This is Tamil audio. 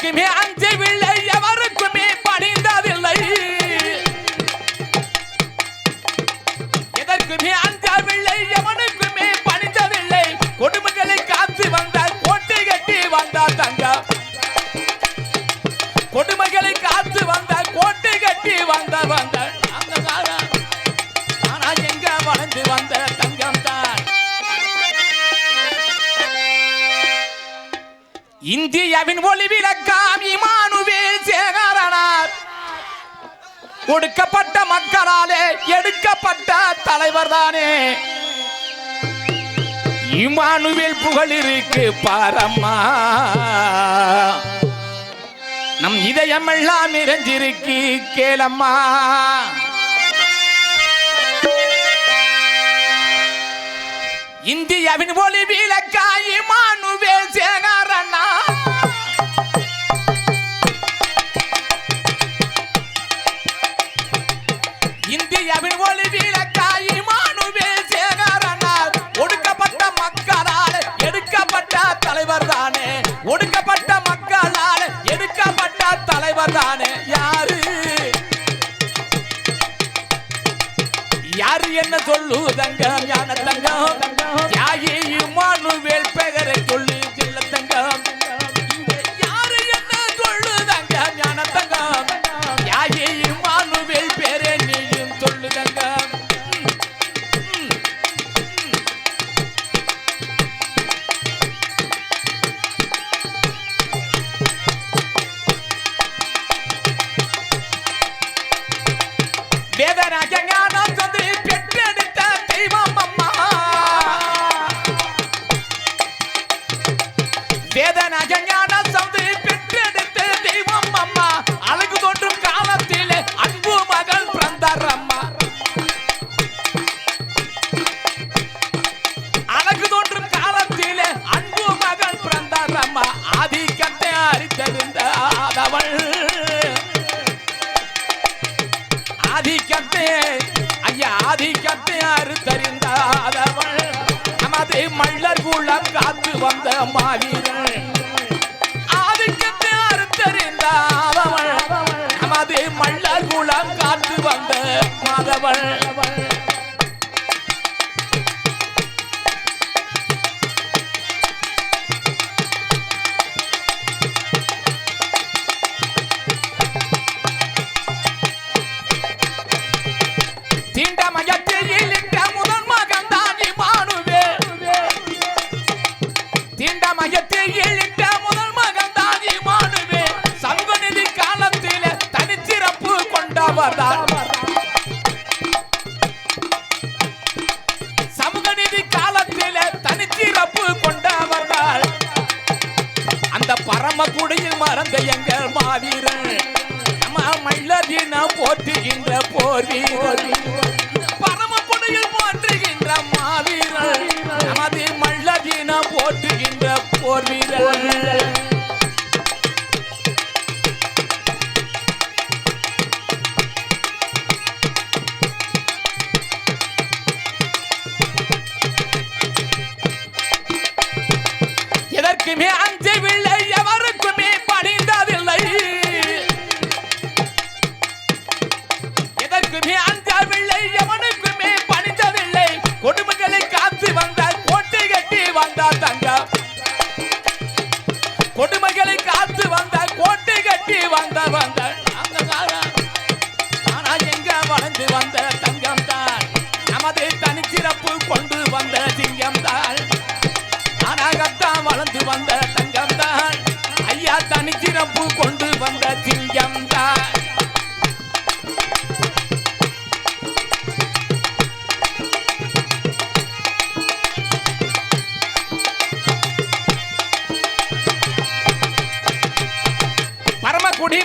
எதற்குமே அஞ்சவில்லை எவருக்குமே பணிந்ததில்லை. எதற்குமே அஞ்சவில்லை எவனுக்குமே பணிந்ததில்லை. கொடுமைகளை காத்து வந்தார் கோட்டை கட்டி வந்தார் தங்கம் கொடுமைகளை காத்து வந்தார் கோட்டை கட்டி வந்த வந்த. அந்த ஆனா எங்க வளர்ந்து வந்த? இந்தியாவின் ஒளி விளக்காம் இமானுவேல் சேகரனார். ஒடுக்கப்பட்ட மக்களாலே எடுக்கப்பட்ட தலைவர் தானே. இமானுவேல் புகழிருக்கு பாரம்மா. நம் இதயமெல்லாம் நிறைஞ்சிருக்கு கேளம்மா. இந்தியாவின் ஒளி விளக்காய் இமானுவேல் யாரு என்ன சொல்லு தங்கம் ஞான தங்கம் யாயே இமானுவேல் பெயரை சொல்லு செல்ல தங்கம் இங்க யாரு என்ன சொல்லு தங்கம் ஞான தங்கம் யாயே இமானுவேல் பேரே நீயும் சொல்லு தங்கம் ம், வேதனாக ஞானம் தந்து பெற்றெடுத்த தெய்வம் அம்மா. அழகு தோன்றும் காலத்திலே அன்பு மகள் பிறந்தார் அம்மா. அழகு தோன்றும் காலத்திலே அன்பு மகள் பிறந்தார் அம்மா. ஆதிக்கத்தை அறிந்திருந்த ஆதிக்கத்தை ஐயா ஆதிக்கத்தை அறுத்தறிந்தாதவள் நமது மல்லர் குளம் காத்து வந்த மாவீரன். நமது மல்லர் குளம் காத்து வந்த மாதவள். தீண்டமயத்தில் இட்ட மறந்த எங்கள் மாவீரன். நம்ம மல்லதின போற்றுகின்ற போர் வீரர் போற்றுகின்ற மாவீரன். நமது மல்லதின போற்றுகின்ற போர் வீரர் எதற்குமே அஞ்சவில்லை கொண்டு வந்த தங்கம் தான். நமது தனிச்சிறப்பு கொண்டு வந்த சிங்கம் தான். நானாகத்தான் வளர்ந்து வந்த தங்கம் தான். ஐயா தனிச்சிறப்பு கொண்டு வந்த சிங்கம் தான். பரமக்குடி